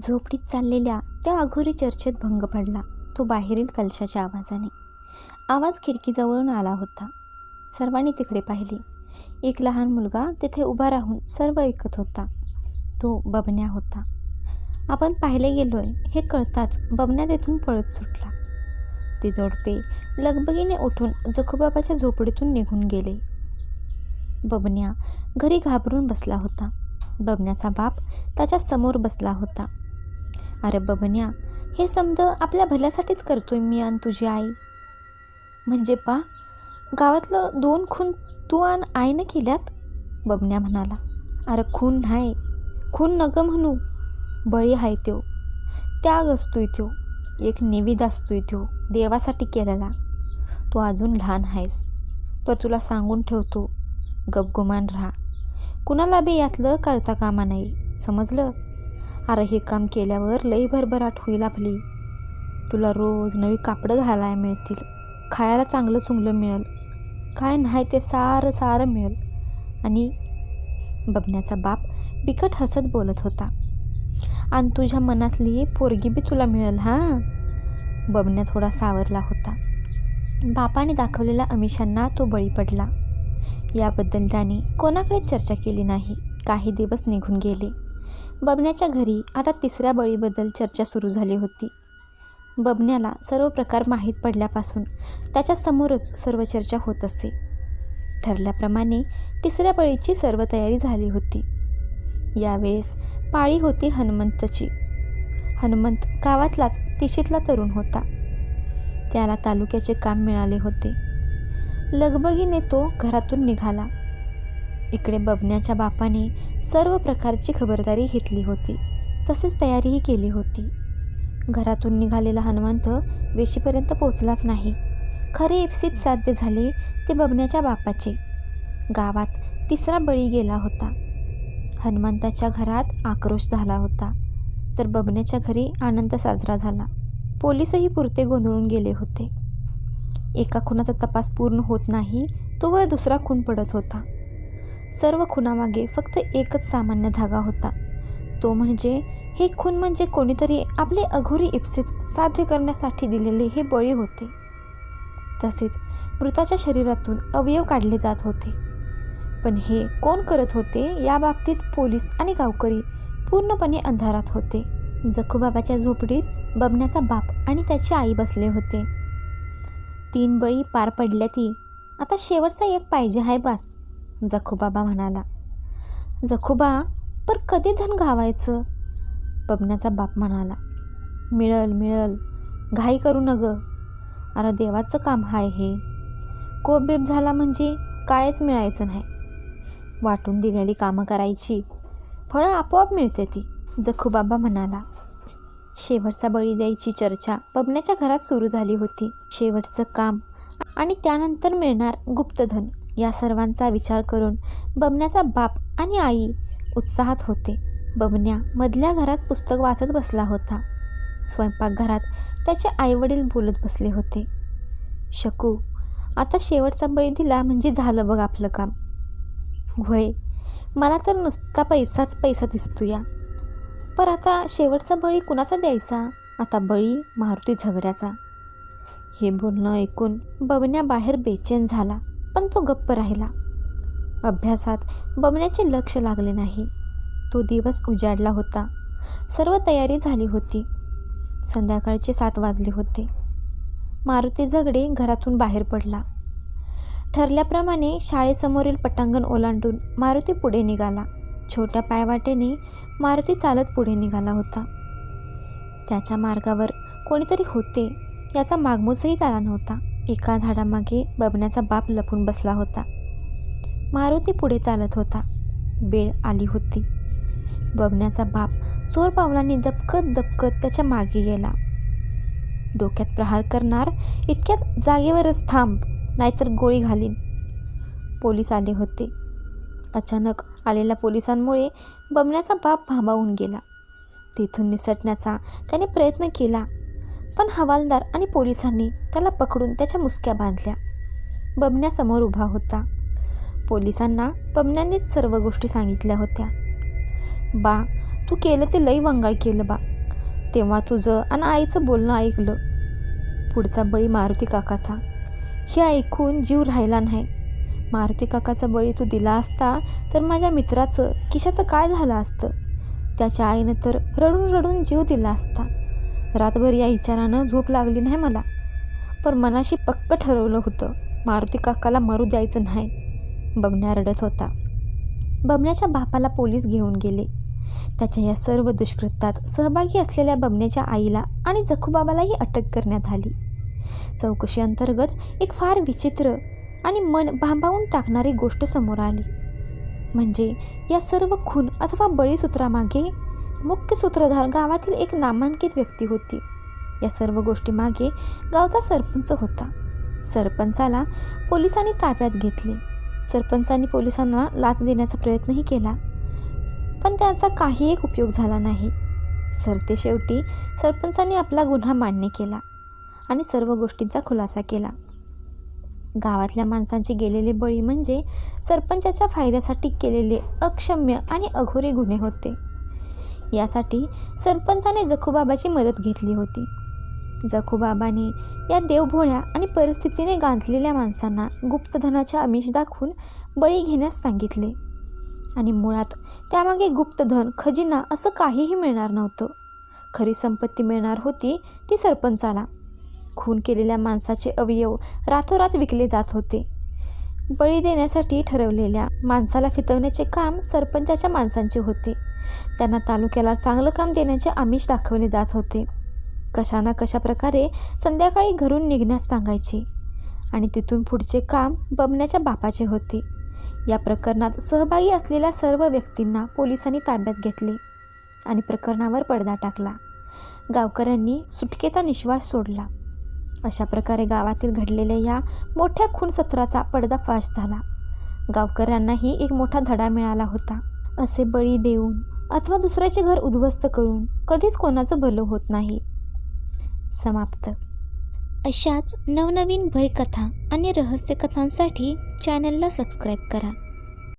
झोपडीत चाललेल्या त्या अघोरी चर्चेत भंग पडला. तो बाहेरील कलशाच्या आवाजाने. आवाज खिडकीजवळून आला होता. सर्वांनी तिकडे पाहिले. एक लहान मुलगा तिथे उभा राहून सर्व ऐकत होता. तो बबन्या होता. आपण पाहिले गेलोय हे कळताच बबन्या तेथून पळत सुटला. ते जोडपे लगबगीने उठून जखूबाबाच्या झोपडीतून निघून गेले. बबन्या घरी घाबरून बसला होता. बबन्याचा बाप त्याच्यासमोर बसला होता. अरे बबन्या हे समद आपल्या भल्यासाठीच करतोय मी आणि तुझी आई. म्हणजे पा गावातलं दोन खून तू आणि आईनं केल्यात? बबन्या म्हणाला. अरे खून नाही खून नग म्हणू. बळी आहे त्यो त्याग असतोय त्यो एक निविद असतोय त्यो देवासाठी केलेला. तू अजून लहान आहेस तर तुला सांगून ठेवतो गपगुमान राहा. कुणाला बी यातलं कळता कामा नाही समजलं? अरे हे काम केल्यावर लई भरभराट होईल आपली. तुला रोज नवी कापडं घालायला मिळतील. खायला चांगलं चुंगलं मिळेल. काय नाही ते सारं सारं मिळेल. आणि बबण्याचा बाप बिकट हसत बोलत होता. आणि तुझ्या मनातली पोरगी बी तुला मिळेल हां? बबण्या थोडा सावरला होता. बापाने दाखवलेल्या अमिषांना तो बळी पडला. याबद्दल त्याने कोणाकडे चर्चा केली नाही. काही दिवस निघून गेले. बबण्याच्या घरी आता तिसऱ्या बळीबद्दल चर्चा सुरू झाली होती. बबण्याला सर्व प्रकार माहीत पडल्यापासून त्याच्यासमोरच सर्व चर्चा होत असे. ठरल्याप्रमाणे तिसऱ्या बळीची सर्व तयारी झाली होती. यावेळेस पाळी होती हनुमंतची. हनुमंत गावातलाच तिशीतला तरुण होता. त्याला तालुक्याचे काम मिळाले होते. लगबगीने तो घरातून निघाला. इकडे बबण्याच्या बापाने सर्व प्रकारची खबरदारी घेतली होती. तसेच तयारीही केली होती. घरातून निघालेला हनुमंत वेशीपर्यंत पोचलाच नाही. खरे इप्सित साध्य झाले ते बबण्याच्या बापाचे. गावात तिसरा बळी गेला होता. हनुमंताच्या घरात आक्रोश झाला होता. तर बबण्याच्या घरी आनंद साजरा झाला. पोलीसही पुरते गोंधळून गेले होते. एका खुनाचा तपास पूर्ण होत नाही तोवर दुसरा खून पडत होता. सर्व खुनामागे फक्त एकच सामान्य धागा होता. तो म्हणजे हे खून म्हणजे कोणीतरी आपले अघोरी इप्सित साध्य करण्यासाठी दिलेले हे बळी होते. तसेच मृताच्या शरीरातून अवयव काढले जात होते. पण हे कोण करत होते या बाबतीत पोलीस आणि गावकरी पूर्णपणे अंधारात होते. जखूबाबाच्या झोपडीत बबण्याचा बाप आणि त्याची आई बसले होते. तीन बळी पार पडल्या ती आता शेवटचा एक पाहिजे आहे बास. जखूबाबा म्हणाला जखूबा पर कधी धन घावायचं? बबण्याचा बाप म्हणाला मिळल मिळल घाई करू नग. अरे देवाचं काम हाय हे. कोबेब झाला म्हणजे कायच मिळायचं नाही. वाटून दिलेली कामं करायची फळं आपोआप मिळते ती. जखूबाबा म्हणाला शेवटचा बळी द्यायची चर्चा बबण्याच्या घरात सुरू झाली होती. शेवटचं काम आणि त्यानंतर मिळणार गुप्तधन. या सर्वांचा विचार करून बबण्याचा बाप आणि आई उत्साहात होते. बबन्या मधल्या घरात पुस्तक वाचत बसला होता. स्वयंपाकघरात त्याचे आईवडील बोलत बसले होते. शकू आता शेवटचा बळी दिला म्हणजे झालं बघ आपलं काम. होय मला तर नुसता पैसाच पैसा दिसतो या पर आता शेवटचा बळी कुणाचा द्यायचा? आता बळी मारुती झगड्याचा. हे बोलणं ऐकून बबन्या बाहेर बेचैन झाला. पण तो गप्प राहिला. अभ्यासात बबण्याचे लक्ष लागले नाही. तो दिवस उजाडला होता. सर्व तयारी झाली होती. संध्याकाळचे सात वाजले होते. मारुती झगडे घरातून बाहेर पडला. ठरल्याप्रमाणे शाळेसमोरील पटांगण ओलांडून मारुती पुढे निघाला. छोट्या पायवाटेने मारुती चालत पुढे निघाला होता. त्याच्या मार्गावर कोणीतरी होते याचा मागमूसही त्याला नव्हता. एका झाडामागे बबण्याचा बाप लपून बसला होता. मारुती पुढे चालत होता. वेळ आली होती. बबण्याचा बाप चोर पावलांनी दबकत दबकत त्याच्यामागे गेला. डोक्यात प्रहार करणार इतक्यात जागेवरच थांब नाहीतर गोळी घालीन. पोलीस आले होते. अचानक आलेल्या पोलिसांमुळे बबण्याचा बाप भांबावून गेला. तिथून निसटण्याचा त्याने प्रयत्न केला. पण हवालदार आणि पोलिसांनी त्याला पकडून त्याच्या मुसक्या बांधल्या. बबण्यासमोर उभा होता. पोलिसांना बबण्यानेच सर्व गोष्टी सांगितल्या होत्या. बा तू केलं ते लई वंगाळ केलं बा. तेव्हा तुझं आणि आईचं बोलणं ऐकलं. पुढचा बळी मारुती काकाचा. हे ऐकून जीव राहिला नाही. मारुती काकाचा बळी तू दिला असता तर माझ्या मित्राचं किशाचं काय झालं असतं? त्याच्या आईनं तर रडून रडून जीव दिला असता. रातभर या विचारानं झोप लागली नाही मला. पण मनाशी पक्क ठरवलं होतं मारुती काकाला मरू द्यायचं नाही. बबन्या रडत होता. बबन्याच्या बापाला पोलीस घेऊन गेले. त्याच्या या सर्व दुष्कृत्यात सहभागी असलेल्या बबन्याच्या आईला आणि जखूबाबालाही अटक करण्यात आली. चौकशी अंतर्गत एक फार विचित्र आणि मन भांबावून टाकणारी गोष्ट समोर आली. म्हणजे या सर्व खून अथवा बळीसूत्रामागे मुख्य सूत्रधार गावातील एक नामांकित व्यक्ती होती. या सर्व गोष्टीमागे गावचा सरपंच होता. सरपंचाला पोलिसांनी ताब्यात घेतले. सरपंचांनी पोलिसांना लाच देण्याचा प्रयत्नही केला. पण त्याचा काही एक उपयोग झाला नाही. सरते शेवटी सरपंचांनी आपला गुन्हा मान्य केला आणि सर्व गोष्टींचा खुलासा केला. गावातल्या माणसांचे गेलेले बळी म्हणजे सरपंचाच्या फायद्यासाठी केलेले अक्षम्य आणि अघोरे गुन्हे होते. यासाठी सरपंचाने जखूबाबाची मदत घेतली होती. जखूबाबाने या देवभोळ्या आणि परिस्थितीने गांजलेल्या माणसांना गुप्तधनाच्या आमिष दाखवून बळी घेण्यास सांगितले. आणि मुळात त्यामागे गुप्तधन खजिना असं काहीही मिळणार नव्हतं. खरी संपत्ती मिळणार होती ती सरपंचाला. खून केलेल्या माणसाचे अवयव रातोरात विकले जात होते. बळी देण्यासाठी ठरवलेल्या माणसाला फितवण्याचे काम सरपंचाच्या माणसांचे होते. त्यांना तालुक्याला चांगलं काम देण्याचे आमिष दाखवले जात होते. कशा ना कशा प्रकारे संध्याकाळी घरून निघण्यास सांगायचे आणि तिथून पुढचे काम बबण्याच्या बापाचे होते. या प्रकरणात सहभागी असलेल्या सर्व व्यक्तींना पोलिसांनी ताब्यात घेतले आणि प्रकरणावर पडदा टाकला. गावकऱ्यांनी सुटकेचा निश्वास सोडला. अशा प्रकारे गावातील घडलेल्या या मोठ्या खून सत्राचा पडदाफाश झाला. गावकऱ्यांनाही एक मोठा धडा मिळाला होता. असे बळी देऊन अथवा दुसऱ्याचे घर उद्ध्वस्त करून कधीच कोणाचं भलं होत नाही. समाप्त. अशाच नवनवीन भयकथा आणि रहस्यकथांसाठी चॅनलला सबस्क्राईब करा.